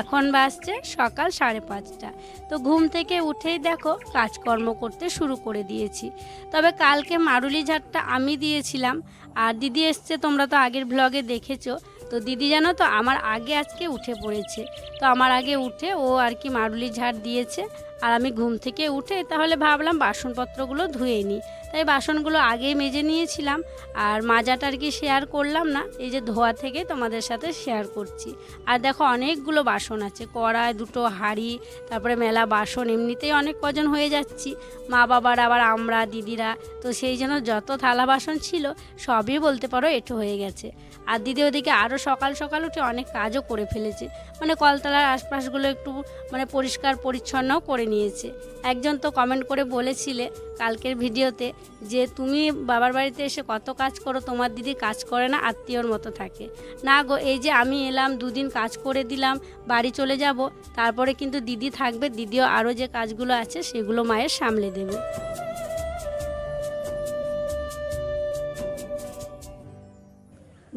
এখন বাজছে সকাল সাড়ে পাঁচটা। তো ঘুম থেকে উঠেই দেখো কাজকর্ম করতে শুরু করে দিয়েছি। তবে কালকে মারুলি ঝাড়টা আমি দিয়েছিলাম। আর দিদি এসছে, তোমরা তো আগের ব্লগে দেখেছ। তো দিদি জানো তো, আমার আগে আজকে উঠে পড়েছে। তো আমার আগে উঠে ও আর কি মারুলি ঝাড় দিয়েছে। আর আমি ঘুম থেকে উঠে তাহলে ভাবলাম বাসনপত্রগুলো ধুয়ে নিই। তাই বাসনগুলো আগেই মেজে নিয়েছিলাম। আর মাজাটা আর কি শেয়ার করলাম না, এই যে ধোয়া থেকে তোমাদের সাথে শেয়ার করছি। আর দেখো অনেকগুলো বাসন আছে, কড়াই, দুটো হাঁড়ি, তারপরে মেলা বাসন, এমনিতেই অনেক কজন হয়ে যাচ্ছি। মা বাবার আবার আমরা, দিদিরা। তো সেই জন্য যত থালা বাসন ছিল, সবই বলতে পারো এঁটো হয়ে গেছে। আর দিদি ওদিকে আরও সকাল সকাল উঠে অনেক কাজও করে ফেলেছে। মানে কলতলার আশপাশগুলো একটু মানে পরিষ্কার পরিচ্ছন্নও করে নিয়েছে। একজন তো কমেন্ট করে বলেছিলে কালকের ভিডিওতে যে, তুমি বাবার বাড়িতে এসে কত কাজ করো, তোমার দিদি কাজ করে না, আত্মীয়র মতো থাকে। না গো, এই যে আমি এলাম, দুদিন কাজ করে দিলাম, বাড়ি চলে যাব, তারপরে কিন্তু দিদি থাকবে, দিদিও আরও যে কাজগুলো আছে, সেগুলো মায়ের সামলে দেবে।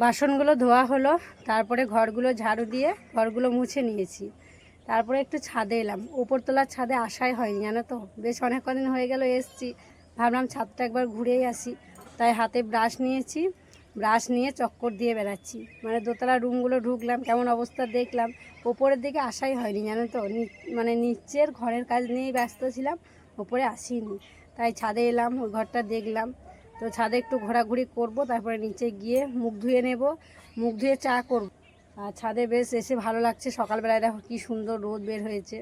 বাসনগুলো ধোয়া হলো, তারপরে ঘরগুলো ঝাড়ু দিয়ে ঘরগুলো মুছে নিয়েছি। তারপরে একটু ছাদে এলাম। উপরতলার ছাদে আসাই হয়নি, জানো তো? বেশ অনেক কদিন হয়ে গেল এসছি। ভাবলাম ছাদটা একবার ঘুরেই আসি। তাই হাতে ব্রাশ নিয়েছি। ব্রাশ নিয়ে চক্কর দিয়ে বেড়াচ্ছি। মানে দোতলা রুমগুলো ঢুকলাম, কেমন অবস্থা দেখলাম। ওপরের দিকে আসাই হয়নি, জানো তো? মানে নিচের ঘরের কাজ নিয়েই ব্যস্ত ছিলাম, ওপরে আসিনি। তাই ছাদে এলাম, ওই ঘরটা দেখলাম। তো ছাদে একটু ঘোরাঘুরি করব, তারপরে নিচে গিয়ে মুখ ধুয়ে নেব, মুখ ধুয়ে চা করব। আর ছাদে বেশ এসে ভালো লাগছে, সকালবেলায় দেখো কী সুন্দর রোদ বের হয়েছে।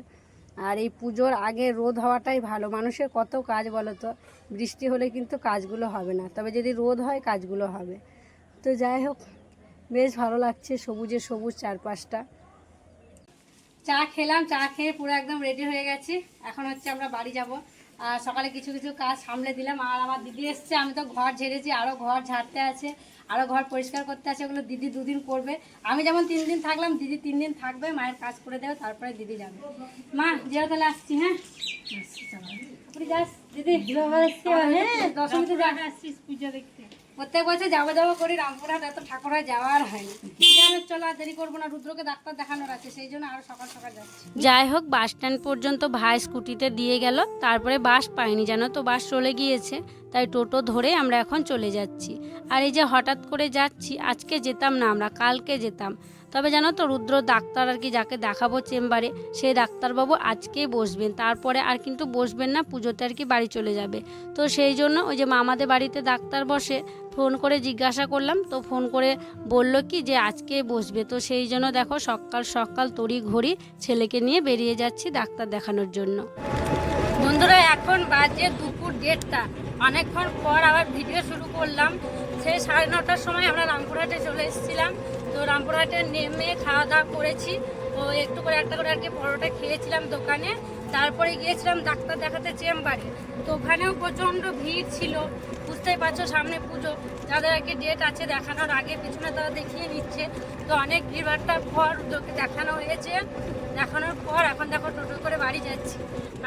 আর এই পুজোর আগে রোদ হওয়াটাই ভালো, মানুষের কত কাজ বলো তো? বৃষ্টি হলে কিন্তু কাজগুলো হবে না, তবে যদি রোদ হয় কাজগুলো হবে। তো যাই হোক, বেশ ভালো লাগছে সবুজে সবুজ চারপাশটা। চা খেলাম, চা খেয়ে পুরো একদম রেডি হয়ে গেছি। এখন হচ্ছে আমরা বাড়ি যাব। সকালে কিছু কিছু কাজ সামলে দিলাম। আর আমার দিদি এসছে আমি তো ঘর ঝেড়েছি আরও ঘর ঝাড়তে আছে আরও ঘর পরিষ্কার করতে আছে ওগুলো দিদি দুদিন করবে। আমি যেমন তিন দিন থাকলাম দিদি তিন দিন থাকবে মায়ের কাজ করে দেবে তারপরে দিদি যাবে। মা যেও তাহলে আসছি হ্যাঁ? দিদি। হ্যাঁ? দশমীতে আসছিস পুজো দেখতে। প্রত্যেক বছর যাওয়া যাওয়া করি, রামপুরহাট এত ঠাকুরা যাওয়ার হয় চলো আর দেরি করব না, রুদ্রকে ডাক্তার দেখানোর আছে, সেই জন্য আরও সকাল সকাল যাচ্ছি। যাই হোক, বাস স্ট্যান্ড পর্যন্ত ভাই স্কুটিতে দিয়ে গেল, তারপরে বাস পাইনি যেন তো বাস চলে গিয়েছে, তাই টোটো ধরে আমরা এখন চলে যাচ্ছি। আর এই যে হঠাৎ করে যাচ্ছি, আজকে যেতাম না আমরা, কালকে যেতাম। তবে জানো তো রুদ্র ডাক্তার আর কি যাকে দেখাবো চেম্বারে, সেই ডাক্তারবাবু আজকেই বসবেন। তারপরে আর কিন্তু বসবেন না, পুজোতে আর কি বাড়ি চলে যাবে। তো সেই জন্য ওই যে মামাদের বাড়িতে ডাক্তার বসে ফোন করে জিজ্ঞাসা করলাম, তো ফোন করে বলল কি যে আজকে বসবে। তো সেই জন্য দেখো সকাল সকাল তড়ি ঘড়ি ছেলেকে নিয়ে বেরিয়ে যাচ্ছি ডাক্তার দেখানোর জন্য। বন্ধুরা, এখন বাজে দুপুর দেড়টা। অনেকক্ষণ পর আবার ভিডিও শুরু করলাম। সেই সাড়ে নটার সময় আমরা রামপুরহাটে চলে এসেছিলাম। তো রামপুরহাটে নেমে খাওয়া দাওয়া করেছি। তো একটু করে একটা করে আর কি পরোটা খেয়েছিলাম দোকানে। তারপরে গিয়েছিলাম ডাক্তার দেখাতে চেম্বারে। তো ওখানেও প্রচণ্ড ভিড় ছিল। বুঝতেই পারছ সামনে পুজো। যাদের কি ডেট আছে দেখানোর আগে পিছনে তারা দেখিয়ে নিচ্ছে। তো অনেক ভিড়ভাড়টার পর দেখানো হয়েছে। দেখানোর পর এখন দেখো টোটো করে বাড়ি যাচ্ছি।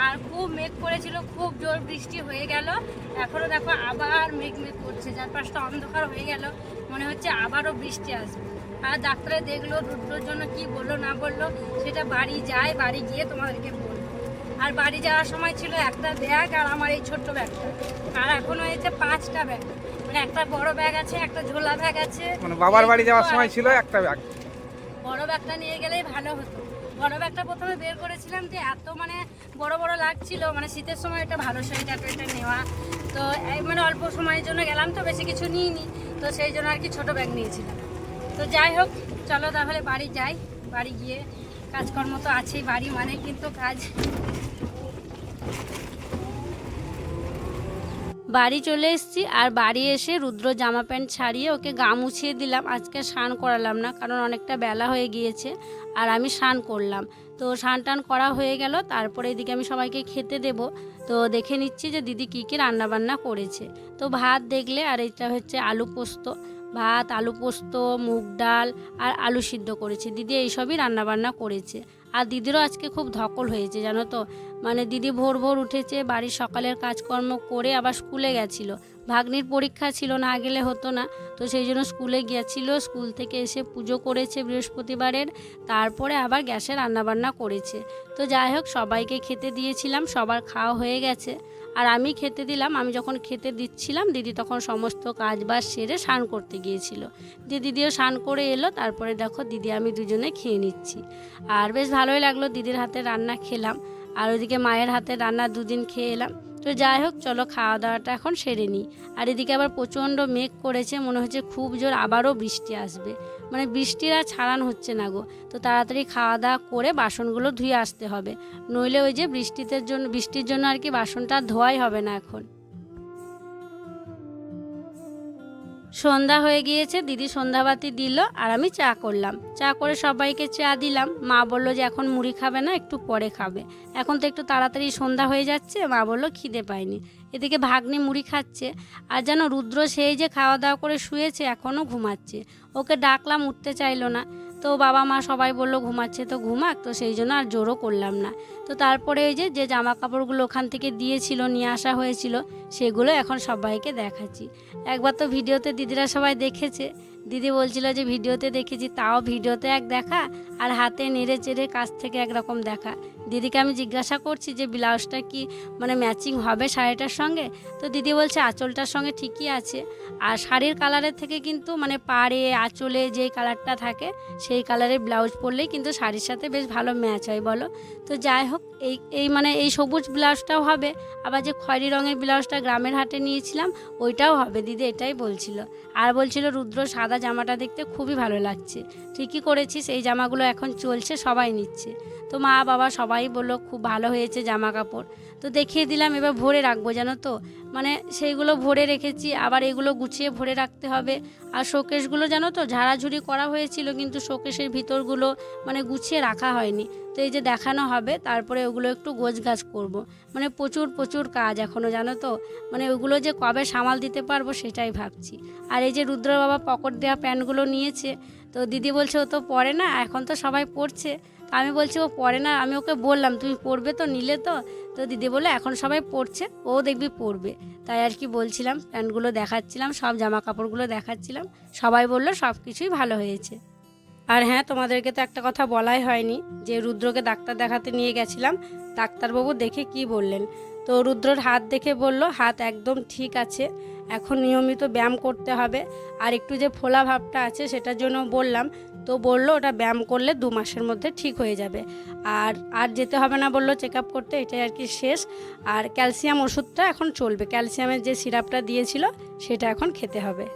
আর খুব মেঘ করেছিল, খুব জোর বৃষ্টি হয়ে গেল। এখনও দেখো আবার মেঘ মেঘ করছে। চারপাশটা অন্ধকার হয়ে গেল। মনে হচ্ছে আবারও বৃষ্টি আসবে। আর ডাক্তারে দেখল রুদ্রর জন্য কি বলল না বলল সেটা বাড়ি যায় বাড়ি গিয়ে তোমাদেরকে বলব। আর বাড়ি যাওয়ার সময় ছিল একটা ব্যাগ আর আমার এই ছোট্ট ব্যাগটা আর এখন হয়েছে পাঁচটা ব্যাগ মানে একটা বড় ব্যাগ আছে একটা ঝোলা ব্যাগ আছে। মানে বাবার বাড়ি যাওয়ার সময় ছিল একটা ব্যাগ বড় ব্যাগটা নিয়ে গেলেই ভালো হতো। বড় ব্যাগটা প্রথমে বের করেছিলাম যে এত মানে বড় বড় লাগছিল মানে শীতের সময় একটা ভালো সোয়েটার টোয়েটার নেওয়া। তো এই মানে অল্প সময়ের জন্য গেলাম তো বেশি কিছু নিইনি। তো সেই জন্য আর কি ছোটো ব্যাগ নিয়েছিলাম। তো যাই হোক, চলো তাহলে বাড়ি যাই। বাড়ি গিয়ে কাজকর্ম তো আছেই বাড়ি মানে কিন্তু কাজ বাড়ি চলে এসেছি, আর বাড়ি এসে রুদ্র জামা প্যান্ট ছাড়িয়ে ওকে গা মুছিয়ে দিলাম। আজকে স্নান করালাম না, কারণ অনেকটা বেলা হয়ে গিয়েছে, আর আমি স্নান করলাম। তো স্নান টান করা হয়ে গেল, তারপরে এদিকে আমি সবাইকে খেতে দেব। তো দেখে নিচ্ছি যে দিদি কী কী রান্নাবান্না করেছে। তো ভাত দেখলে, আর এটা হচ্ছে আলু পোস্ত। ভাত, আলু পোস্ত, মুগ ডাল আর আলু সিদ্ধ করেছে। দিদি এইসবই রান্নাবান্না করেছে। আর দিদিরও আজকে খুব ধকল হয়েছে, জানো তো? মানে দিদি ভোর ভোর উঠেছে, বাড়ির সকালের কাজকর্ম করে আবার স্কুলে গেছিল। ভাগ্নির পরীক্ষা ছিল, না গেলে হতো না। তো সেই জন্য স্কুলে গিয়েছিল স্কুল থেকে এসে পুজো করেছে বৃহস্পতিবারের। তারপরে আবার গ্যাসে রান্নাবান্না করেছে। তো যাই হোক, সবাইকে খেতে দিয়েছিলাম, সবার খাওয়া হয়ে গেছে। আর আমি খেতে দিলাম, আমি যখন খেতে দিচ্ছিলাম, দিদি তখন সমস্ত কাজ বাজ সেরে স্নান করতে গিয়েছিল। দিয়ে দিদিও স্নান করে এলো, তারপরে দেখো দিদি আমি দুজনে খেয়ে নিচ্ছি। আর বেশ ভালোই লাগল দিদির হাতে রান্না খেলাম, আর ওইদিকে মায়ের হাতে রান্না দুদিন খেয়ে এলাম। তো যাই হোক, চলো খাওয়া দাওয়াটা এখন সেরে নিই। আর এদিকে আবার প্রচণ্ড মেঘ করেছে, মনে হচ্ছে খুব জোর আবারও বৃষ্টি আসবে। মানে বৃষ্টির আর ছাড়ান হচ্ছে না গো। তো তাড়াতাড়ি খাওয়া দাওয়া করে বাসনগুলো ধুয়ে আসতে হবে। নইলে ওই যে বৃষ্টিতে জন্য, বৃষ্টির জন্য আর কি বাসনটা ধোয়াই হবে না এখন। সন্ধ্যা হয়ে গিয়েছে, দিদি সন্ধ্যাবাতি দিল আর আমি চা করলাম। চা করে সবাইকে চা দিলাম। মা বলল যে, এখন মুড়ি খাবে না, একটু পরে খাবে। এখন তো একটু তাড়াতাড়ি সন্ধ্যা হয়ে যাচ্ছে, মা বলল খিদে পায়নি এদিকে ভাগ্নি মুড়ি খাচ্ছে আর যেন রুদ্র সেই যে খাওয়া দাওয়া করে শুয়েছে এখনও ঘুমাচ্ছে। ওকে ডাকলাম, উঠতে চাইলো না। তো বাবা মা সবাই বলল, ঘুমাচ্ছে তো, ঘুমাক। তো সেই জন্য আর জোরও করলাম না। তো তারপরে ওই যে যে জামা কাপড়গুলো ওখান থেকে দিয়েছিল, নিয়ে আসা হয়েছিল, সেগুলো এখন সবাইকে দেখাচ্ছি। একবার তো ভিডিওতে দিদিরা সবাই দেখেছে। দিদি বলছিল যে ভিডিওতে দেখেছি, তাও ভিডিওতে এক দেখা আর হাতে নেড়ে চেড়ে কাছ থেকে একরকম দেখা। দিদিকে আমি জিজ্ঞাসা করছি যে ব্লাউজটা কি মানে ম্যাচিং হবে শাড়িটার সঙ্গে? তো দিদি বলছে, আঁচলটার সঙ্গে ঠিকই আছে। আর শাড়ির কালারের থেকে কিন্তু মানে পাড়ে, আঁচলে যেই কালারটা থাকে, সেই কালারের ব্লাউজ পরলেই কিন্তু শাড়ির সাথে বেশ ভালো ম্যাচ হয়, বলো। তো যাই হোক, এই এই মানে এই সবুজ ব্লাউজটাও হবে। আবার যে খয়েরি রঙের ব্লাউজটা গ্রামের হাটে নিয়েছিলাম, ওইটাও হবে, দিদি এটাই বলছিল। আর বলছিল রুদ্র সাদা জামাটা দেখতে খুবই ভালো লাগছে। ঠিকই করেছিস, এই জামাগুলো এখন চলছে, সবাই নিচ্ছে। তো মা বাবা সবাই বলল, খুব ভালো হয়েছে জামা কাপড় তো দেখিয়ে দিলাম, এবার ভরে রাখব, জানো তো? মানে সেইগুলো ভরে রেখেছি, আবার এগুলো গুছিয়ে ভরে রাখতে হবে। আর শোকেশগুলো জানো তো, ঝাড়াঝুড়ি করা হয়েছিল, কিন্তু শোকেশের ভিতরগুলো মানে গুছিয়ে রাখা হয়নি। তো এই যে দেখানো হবে, তারপরে ওগুলো একটু গোছগাছ করব। মানে প্রচুর প্রচুর কাজ এখনও জানো তো? মানে ওগুলো যে কবে সামাল দিতে পারব সেটাই ভাবছি। আর এই যে রুদ্র বাবা পকেট দেওয়া প্যান্টগুলো নিয়েছে, তো দিদি বলছে ও তো পরে না, এখন তো সবাই পড়ছে। আমি বলছি ও পরে না, আমি ওকে বললাম, তুমি পড়বে তো, নিলে তো? তো দিদি বলল, এখন সবাই পড়ছে, ও দেখবি পড়বে। তাই আর কি বলছিলাম, প্যান্টগুলো দেখাচ্ছিলাম, সব জামা কাপড়গুলো দেখাচ্ছিলাম। সবাই বলল, সব কিছুই ভালো হয়েছে। আর হ্যাঁ তোমাদেরকে তো একটা কথা বলাই হয়নি, যে রুদ্রকে ডাক্তার দেখাতে নিয়ে গেছিলাম, ডাক্তারবাবু দেখে কি বললেন? তো রুদ্রর হাত দেখে বলল, হাত একদম ঠিক আছে। এখন নিয়মিত ব্যায়াম করতে হবে। আর একটু যে ফোলা ভাবটা আছে সেটার জন্য বললাম, তো বলল ওটা ব্যায়াম করলে দু মাসের মধ্যে ঠিক হয়ে যাবে। আর আর যেতে হবে না বলল চেক আপ করতে, এটাই আর কি শেষ। আর ক্যালসিয়াম ওষুধটা এখন চলবে। ক্যালসিয়ামের যে সিরাপটা দিয়েছিল, সেটা এখন খেতে হবে।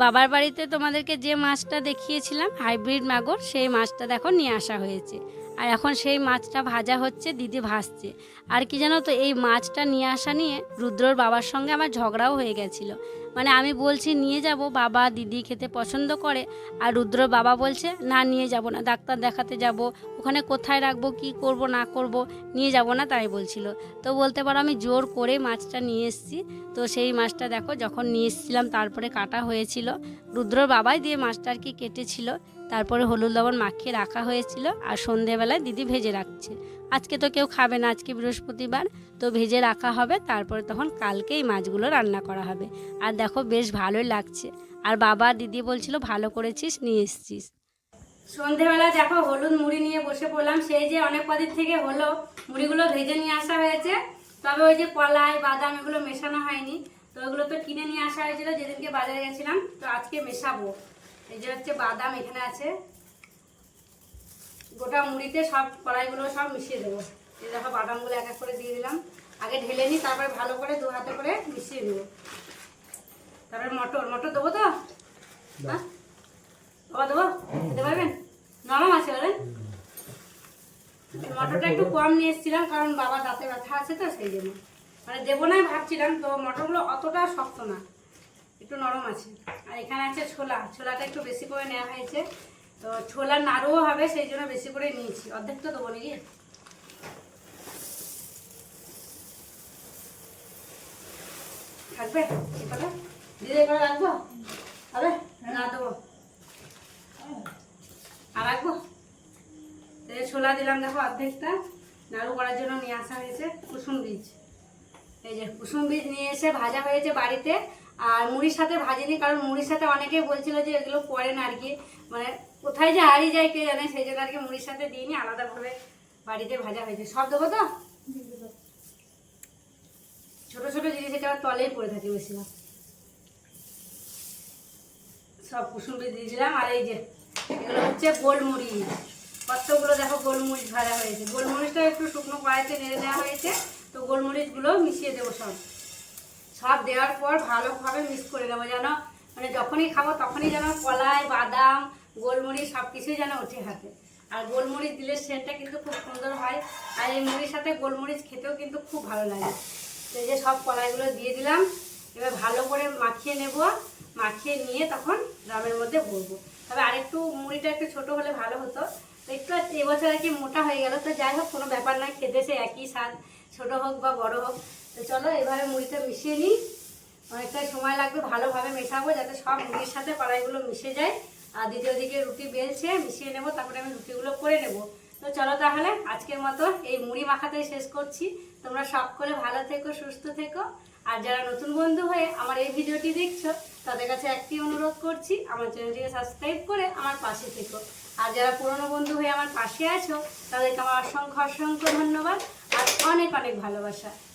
বাবার বাড়িতে তোমাদেরকে যে মাছটা দেখিয়েছিলাম, হাইব্রিড মাগর, সেই মাছটা দেখো নিয়ে আসা হয়েছে। আর এখন সেই মাছটা ভাজা হচ্ছে, দিদি ভাজছে। আর কি জানো তো, এই মাছটা নিয়ে আসা নিয়ে রুদ্রর বাবার সঙ্গে আমার ঝগড়াও হয়ে গেছিল। মানে আমি বলছি, নিয়ে যাব, বাবা দিদি খেতে পছন্দ করে। আর রুদ্রর বাবা বলছে, না, নিয়ে যাব না, ডাক্তার দেখাতে যাব, ওখানে কোথায় রাখব, কি করব, না করব, নিয়ে যাব না, তাই বলছিল। তো বলতে পারো, আমি জোর করে মাছটা নিয়ে এসেছি। তো সেই মাছটা দেখো, যখন নিয়ে এসেছিলাম, তারপরে কাটা হয়েছিল। রুদ্রর বাবাই দিয়ে মাছটা আর কি কেটেছিল। তারপরে হলুদ লবণ মাখিয়ে রাখা হয়েছিল। আর সন্ধেবেলায় দিদি ভেজে রাখছে। আজকে তো কেউ খাবে না, আজকে বৃহস্পতিবার। তো ভেজে রাখা হবে, তারপরে তখন কালকে এই মাছগুলো রান্না করা হবে। আর দেখো বেশ ভালোই লাগছে। আর বাবা দিদি বলছিল, ভালো করেছিস, নিয়ে এসছিস। সন্ধেবেলা দেখো হলুদ মুড়ি নিয়ে বসে পড়লাম। সেই যে অনেক কদিন থেকে হলো মুড়িগুলো ভেজে নিয়ে আসা হয়েছে। তবে ওই যে কলাই, বাদাম এগুলো মেশানো হয়নি। তো ওগুলো তো কিনে নিয়ে আসা হয়েছিল, যেদিনকে বাজারে গেছিলাম। তো আজকে মেশাবো। এই যে হচ্ছে বাদাম এখানে আছে। গোটা মুড়িতে সব কড়াইগুলো সব মিশিয়ে দেবো। এই দেখো বাদামগুলো এক এক করে দিয়ে দিলাম। আগে ঢেলে নিই তারপরে ভালো করে দু হাতে করে মিশিয়ে দেবো। তারপরে মটর মটর দেবো তো? হ্যাঁ? বাবা দেবো? খেতে পারবেন? নরম আছে বলেন মটরটা একটু কম নিয়ে এসেছিলাম কারণ বাবা দাঁতে ব্যথা আছে তো সেই জন্য। মানে দেবো না ভাবছিলাম তো মটরগুলো অতটা শক্ত না একটু নরম আছে। আর এখানে আছে ছোলা। ছোলাটা একটু বেশি করে নেওয়া হয়েছে। তো ছোলা নাড়ুও হবে, সেই জন্য বেশি করে নিয়েছি। অর্ধেক তো দেবো নাকি? এই কটা দিদি করে রাখব? হবে? না, দেবো। আর রাখব? ছোলা দিলাম, দেখো অর্ধেকটা। নাড়ু করার জন্য নিয়ে আসা হয়েছে কুসুম বীজ। এই যে কুসুম বীজ নিয়ে এসে ভাজা হয়েছে বাড়িতে। আর মুড়ির সাথে ভাজিনি, কারণ মুড়ির সাথে অনেকেই বলছিল যে এগুলো পরে না আর কি। মানে কোথায় যে হারিয়ে যায় কে জানে, সেই জন্য আর কি মুড়ির সাথে দিইনি, আলাদাভাবে বাড়িতে ভাজা হয়েছে। সব দেবো তো? ছোট ছোট জিনিস এটা তলেই পড়ে থাকে বেশিরভাগ। সব কুসুম দিয়ে দিলাম, আর এই যে, এগুলো হচ্ছে গোলমরিচ। কতগুলো দেখো গোলমরিচ ভাজা হয়েছে। গোলমরিচটা একটু শুকনো কড়াইতে নেড়ে দেওয়া হয়েছে, তো গোলমরিচগুলো মিশিয়ে দেবো সব। সব দেওয়ার পর ভালোভাবে মিক্স করে দেবো যেন মানে যখনই খাব তখনই যেন কলাই, বাদাম, গোলমরিচ সব কিছুই যেন উঠে হাতে আর গোলমরিচ দিলে সেন্টটা কিন্তু খুব সুন্দর হয়। আর এই মুড়ির সাথে গোলমরিচ খেতেও কিন্তু খুব ভালো লাগে। এই যে সব কলাইগুলো দিয়ে দিলাম। এবার ভালো করে মাখিয়ে নেব। মাখিয়ে নিয়ে তখন ড্রামের মধ্যে ভরবো। তবে আরেকটু মুড়িটা একটু ছোট হলে ভালো হতো। একটু এবছর আর কি মোটা হয়ে গেল। তো যাই হোক, কোনো ব্যাপার নয়। খেতে সে একই স্বাদ। ছোটো হোক বা বড় হোক। তো চলো, এভাবে মুড়িটা মিশিয়ে নিই। অনেকটা সময় লাগবে, ভালোভাবে মেশাবো যাতে সব মুড়ির সাথে কড়াইগুলো মিশে যায়। আর দ্বিতীয় দিকে রুটি বেলছে, মিশিয়ে নেব, তারপরে আমি রুটিগুলো করে নেব। তো চলো তাহলে, আজকের মতো এই মুড়ি মাখাতেই শেষ করছি। তোমরা সব করে ভালো থেকো, সুস্থ থেকো। আর যারা নতুন বন্ধু হয়ে আমার এই ভিডিওটি দেখছ, তাদের কাছে একটি অনুরোধ করছি, আমার চ্যানেলটিকে সাবস্ক্রাইব করে আমার পাশে থেকো। আর যারা পুরনো বন্ধু হয়ে আমার পাশে আছো, তাদেরকে আমার অসংখ্য অসংখ্য ধন্যবাদ আর অনেক অনেক ভালোবাসা।